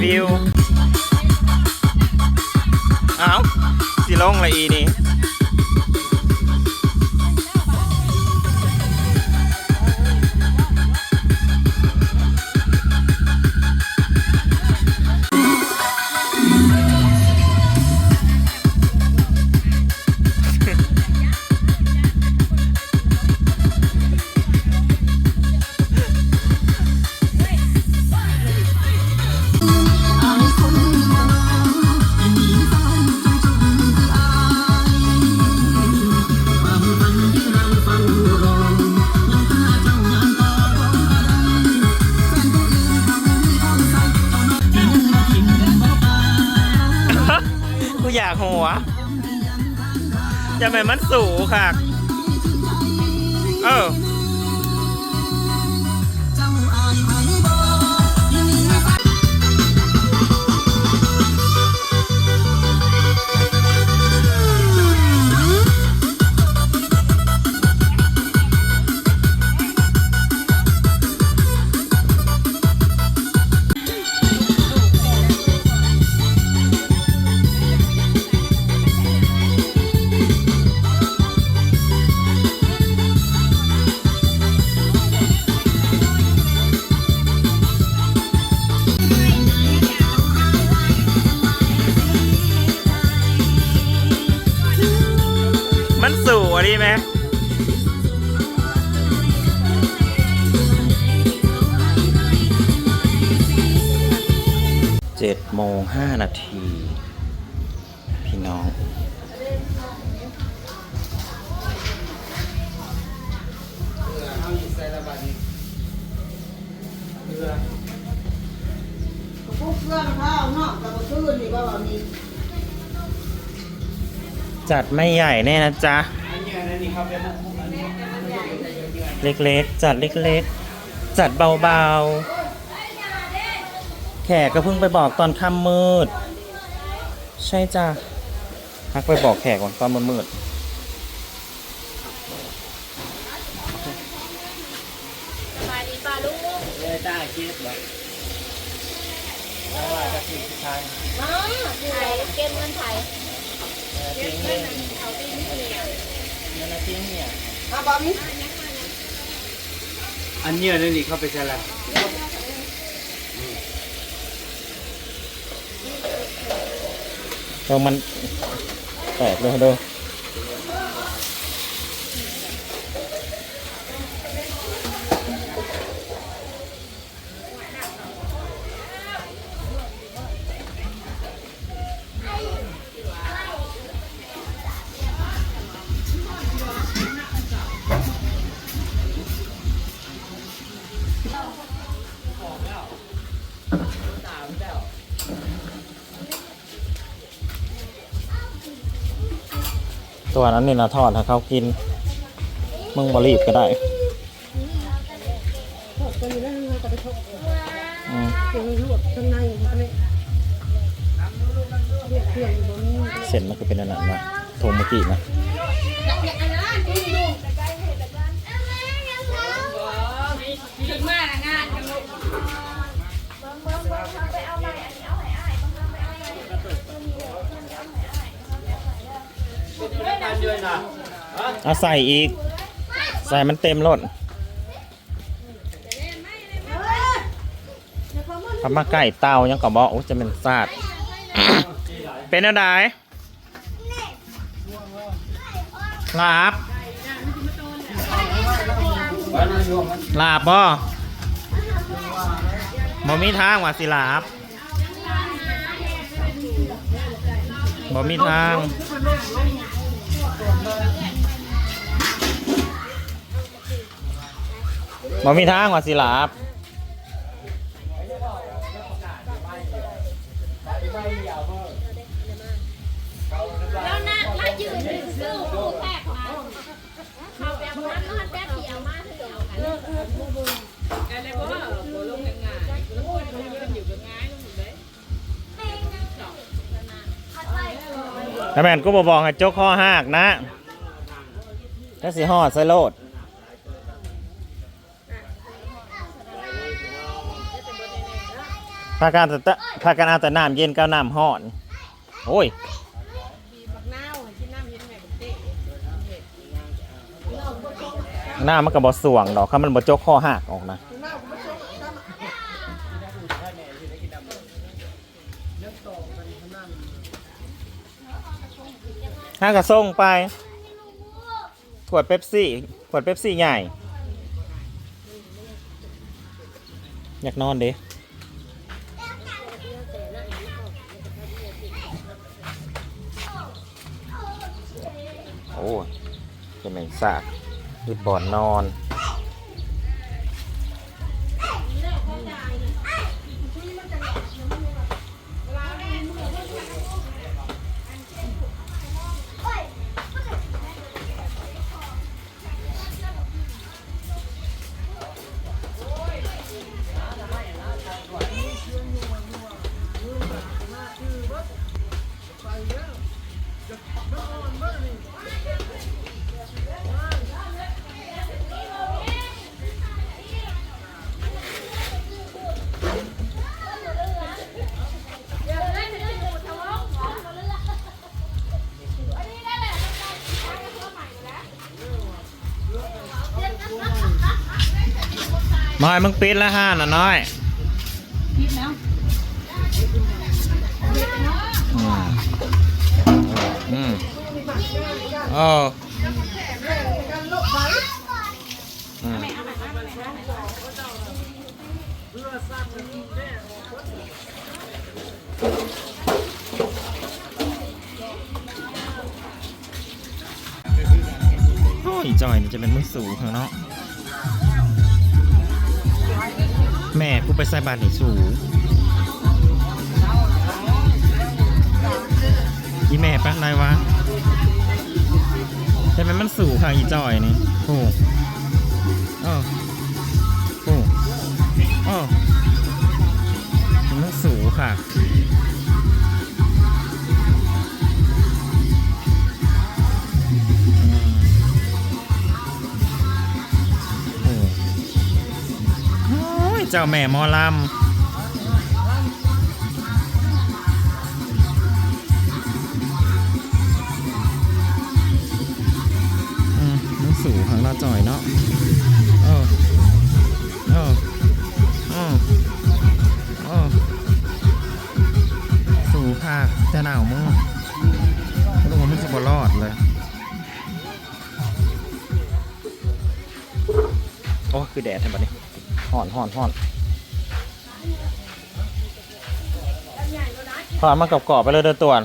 ฟิวเอ้าสิลงละอีนี่ จะเป็นมันสูงค่ะ เออ จ็ดโมงห้านาที พี่น้องพวกเครื่องข้าวเนาะกับคืนนี่ก็ว่ามีจัดไม่ใหญ่แน่นะจ๊ะ เล็กๆ จัดเล็กๆ จัดเบาๆ แขกก็เพิ่งไปบอกตอนค่ำมืด ใช่จ้ะฮักไปบอกแขกก่อนตอนมืดปลาดีปลาลูกๆได้เก็บแบบว่าจะติดทางอ๋อไทยเกมเงินไทยทิ้งเนั่นนะทิ้งเนี่ยเอาบ่มีอันเนี้ยนั่นนี่เข้าไปใช่แล้ว เรามันแตกเลยเด้ ตัวนั้นนี่นะทอดถ้าเขากิน มึงบรีบก็ได้ทอดกันอยู่แล้วมันก็ไปทอดอืมเครื่องลวกข้างในมันก็เลยเรียกเครื่องอยู่บ่มีเส้นมันก็เป็นอันนั้นนะโทมเมื่อกี้นะถึงมากงานกันลูก เอาใส่อีก ใส่มันเต็มรถทำมาไก่เตายังก็บอกโอ้จะเป็นซาดเป็นอะไรลาบลาบบ่บ่มีทางว่าสิลาบบ่มีทาง บ่มีทางว่าสิลาบ แต่แม่นกูบบอกให้จกข้อหักนะถ้าสิหอดใส่โลดพากันแต่พากันเอาแต่น้ำเย็นกับน้ำหอน โอ้ยน้ำเย็นกับเต้หน้ามันก็บ่สวงดอกค่ะมันบ่จกข้อหักออกนะ ห้ากระส่งไป ขวดเป๊ปซี่ ขวดเป๊ปซี่ใหญ่ อยากนอนเด้โอ้ยเป็นแมงสากรีบบ่อนนอน น้อยมึงปิดแล้วห้าน่ะน้อยคิดแล้วอืมอืมเอออืมโอ้ยจอยนี่จะเป็นมึงสูงข้างนอก แม่กูไปใส่บาตรนี่สูงอีแม่ปักไรวะแต่มันมันสูงค่ะอีจอยนี่โอ้โอ้โอ้โอ้มันสูงค่ะ เจ้าแม่มอลำอืมมันสูงข้างหน้าจ่อยเนาะเออเออเออเออสูงค่ะจะหนาวมึงรู้ว่ามึงจะบรอดเลยโอ้คือแดดแทนบัดนี้ ห่อนห่อนห่อนพอมากรอบๆไปเลยเดินตัวน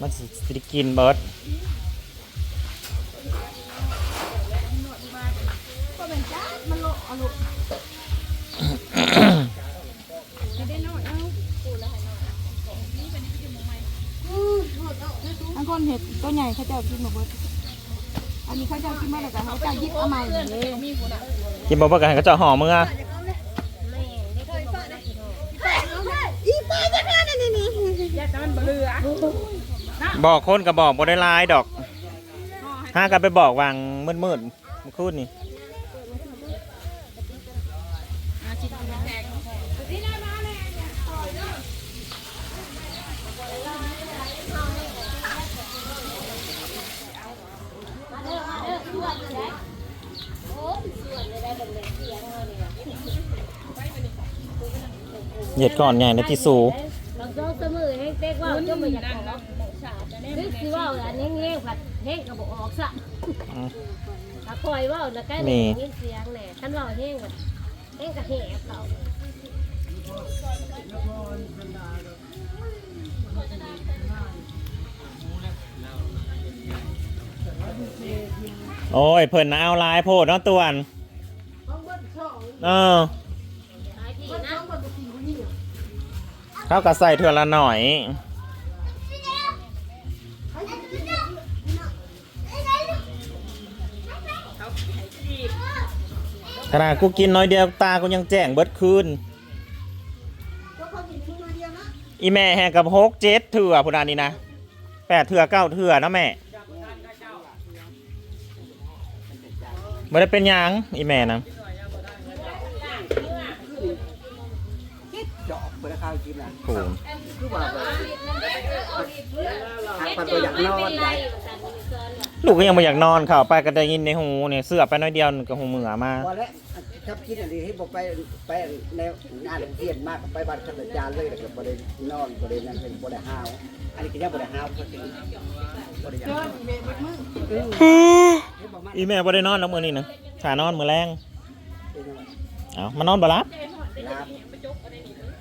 มันสิกินเบิร์ดอันคนเห็ดตัวใหญ่เขาจะกินหมดเลยอันนี้เขาจะกินมาแล้วก็เขาจะยิบเอาใหม่เลย กินบ่เบิกกันก็จะห่อมึงอะอีป้าจะฆ่าเนี่ยนี่นี่บอกคนกับบอกบ่ได้ลายดอกห้ากันไปบอกวางมืดมื่อคืนนี่ เหยียดก่อนใหญ่ในที่สูบางช่วงเสมอแห้งเต๊กว่าก็ไม่อยากออกนึกสิว่าอันนี้แห้งผัดแห้งกระบอกออกซะอืมถ้าคอยว่าแล้วก็ได้ยินเสียงแหน่ท่านว่าแห้งแบบแห้งกระแหบเขาโอ้ยเพิ่นน่ะเอาลายโพดเนาะตัวนเออหลายทีนะ เขาก็ใส่เถื่อละหน่อย ขนาดกูกินน้อยเดียวตากูยังแจ้งเบิดคืนก็เขากินชิ้นอีแม่แหกกับหกเจ็ดเถื่อพูดานี้นะแปดเถื่อเก้าเถื่อนะแม่ไม่ได้เป็นหยังอีแม่นะ ข้าวกินน่ะโอ้คือว่าแบบเฮ็ดมันเจก็ออยากไม่นอเป็นนได้ไรสั่นมีเกินลูกก็ยังไม่อยากนอนเข้าไปก็ได้ยินในหูเนี่ยเสื้อไปน้อยเดียวนึงก็หูเหมือมาพอแล้วทับกินอันนี้ให้บอกไปไปแนวงานเทียนมากไปบ้านข้าราชการเลยแล้วก็บ่ได้นอนบ่ได้นั่นเป็นบ่ได้ห้าวอันนี้ก็ยังบ่ได้ห้าวก็ถึงบ่ได้ยังอีแม่บ่ได้นอนแล้วมื้อนี้นะขานอนมื้อแรงเป็นยังไงเอ้ามานอนบ่รับลาบ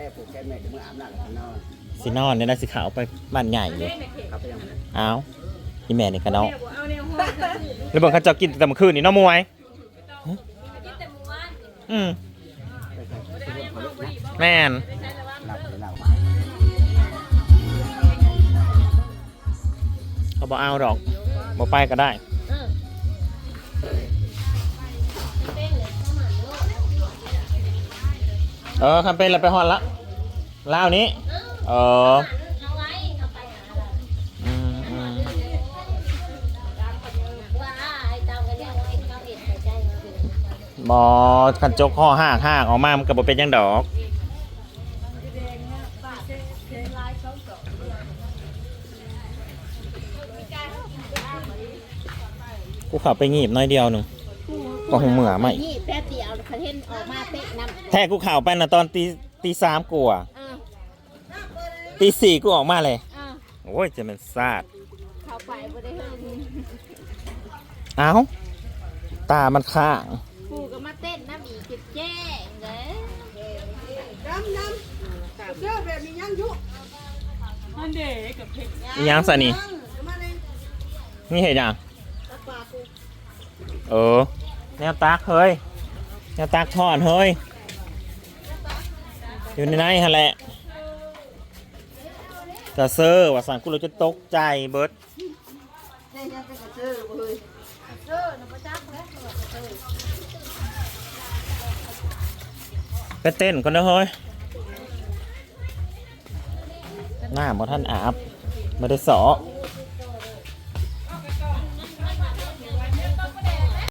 แม่ผูกแขนแม่ก็มืออาบน้ำแล้วก็นอนสินอนเนี่ยนะสิขาวไปบ้านใหญ่อยู่ครับไปยังเอ้าอีแม่นี่ก็เนาะแล้วเบิ่งเขาเจ้ากินแต่เมื่อคืนนี่เนาะมวยกินแต่หมู่บ้านอืมไปใส่ไปเรื่องเขาเลยนะแม่นหลับเลยเราเขาบ่เอาดอกบ่ไปก็ได้ เออคันเป็นแล้วไปฮอดละลาวนี้เออมอขันจมาเป็นบอคันจกข้อหักหักออกมามันก็บ่เป็นยังดอกกูขับไปงีบน้อยเดียวหนึ่งก็หงเหมือไหม่นี่แป๊บเดียวประเทศออกมา แท้กูเข่าไปนะตอนตีตีสามกูอะอ่าตีสี่กูออกมาเลย อ่าโอ้ยจะเป็นซาดเข้าไปบ่ได้เฮิงเอ้าตามันข้างปูก็มาเต้นน้ำอีกจุดแจ้งเด้อดำดำเสื้อแบบนี้ยังยุอีหยังสะนี่มาเลยนี่เห็นยังตะปากูเออแนวตักเฮ้ยแนวตักทอดเฮ้ย อยู่ในนั้นฮะแหละกระเซอร์ว่าสั่งกูเราจะตกใจเบิร์ดไปเต้นก่อนนะเฮ้ยหน้าบ่ท่านอาบไม่ได้สอ